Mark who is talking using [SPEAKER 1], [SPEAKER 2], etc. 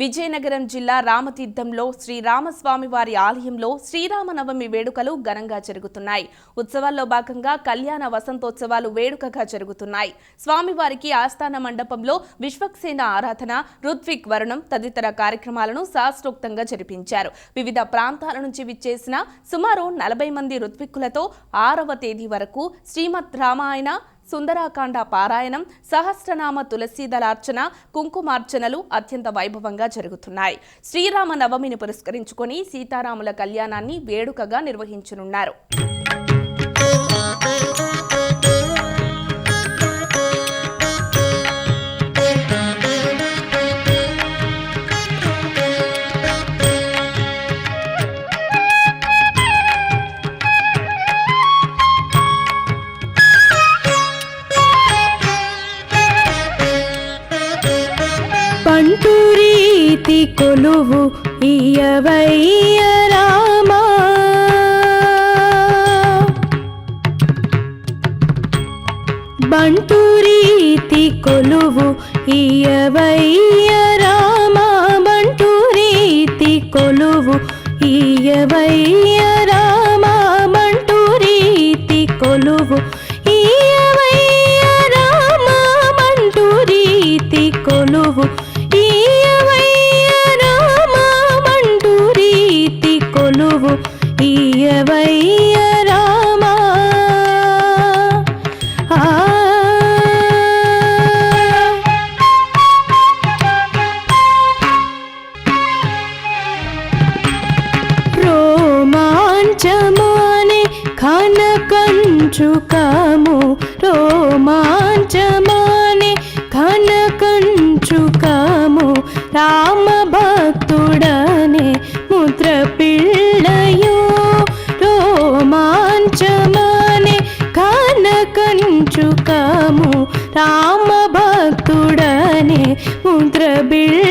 [SPEAKER 1] విజయనగరం జిల్లా రామతీర్థంలో శ్రీరామస్వామి వారి ఆలయంలో శ్రీరామనవమి వేడుకలు ఘనంగా జరుగుతున్నాయి. ఉత్సవాల్లో భాగంగా కళ్యాణ వసంతోత్సవాలు వేడుకగా జరుగుతున్నాయి. స్వామివారికి ఆస్థాన మండపంలో విశ్వక్సేన ఆరాధన రుత్విక్ వరుణం తదితర కార్యక్రమాలను శాస్త్రోక్తంగా జరిపించారు. వివిధ ప్రాంతాల నుంచి విచ్చేసిన సుమారు నలభై మంది రుత్విక్కులతో ఆరవ తేదీ వరకు శ్రీమద్ రామాయణ సుందరాకాండ పారాయణం సహస్రనామ తులసీదలార్చన కుంకుమార్చనలు అత్యంత వైభవంగా జరుగుతున్నాయి. శ్రీరామ నవమిని పురస్కరించుకొని సీతారాముల కళ్యాణాన్ని వేడుకగా నిర్వహించనున్నారు.
[SPEAKER 2] పంటురీతి కొలువు ఇయ్యవయ్య రామా. బంటురీతి కొలువు ఇయ్యవయ్య రామా. బంటురీతి కొలువు ఇయ్యవయ్య రోమాంచమానే కనకంచుకము. రోమాంచమాని కనకంచుకము. రామ భక్తుడనే ముద్ర పిళ్ళయో రోమాంచమాని కనకంచుకము. రామ భక్తుడనే ముద్ర బిళ్ళ